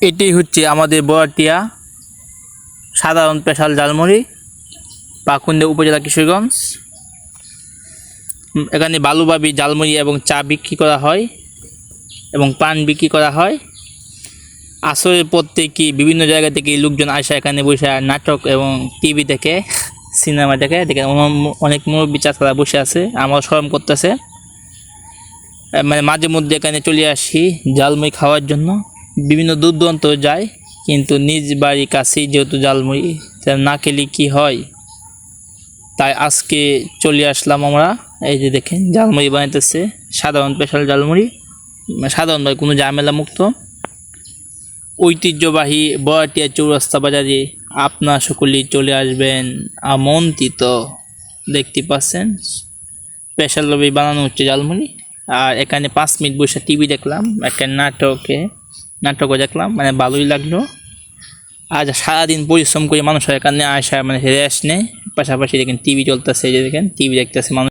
এটি হচ্ছে আমাদের বড়াটিয়া সাধারণ স্পেশাল জালমুড়ি পাকুন্দে উপজেলা কিশোরগঞ্জ। এখানে বালুবাবি জালমুড়ি এবং চা বিক্রি করা হয় এবং পান বিক্রি করা হয়। আসরের পর থেকে বিভিন্ন জায়গা থেকে লোকজন আসে এখানে বসে নাটক এবং টিভি দেখে, সিনেমা দেখে। দেখে অন- অনেক মুরব্বী চাচারা বসে আছে আমার স্মরণ করতেছে। মানে মাঝে মধ্যে এখানে চলে আসি জালমুড়ি খাওয়ার জন্য। বিভিন্ন দূর দূরান্ত যায়, কিন্তু নিজ বাড়ির কাছেই যেহেতু জালমুড়ি না খেলে কী হয়? তাই আজকে চলে আসলাম আমরা, এই যে দেখেন জালমুড়ি বানাইতেছে, সাধারণ স্পেশাল জালমুড়ি সাধারণভাবে কোনো ঝামেলা মুক্ত ঐতিহ্যবাহী বয়াটিয়া চৌরাস্তা বাজারে আপনার সকলেই চলে আসবেন, আমন্ত্রিত। দেখতে পাচ্ছেন স্পেশালভাবে বানানো হচ্ছে জালমুড়ি আর এখানে পাঁচ মিনিট বসে টিভি দেখলাম, একটা নাটকে নাটকও দেখলাম মানে ভালোই লাগল। আজ সারাদিন পরিশ্রম করে মানুষ এখানে আসা মানে রেস্ট নেই পাশাপাশি দেখেন টিভি চলতেছে যে দেখেন টিভি দেখতেছে মানুষ।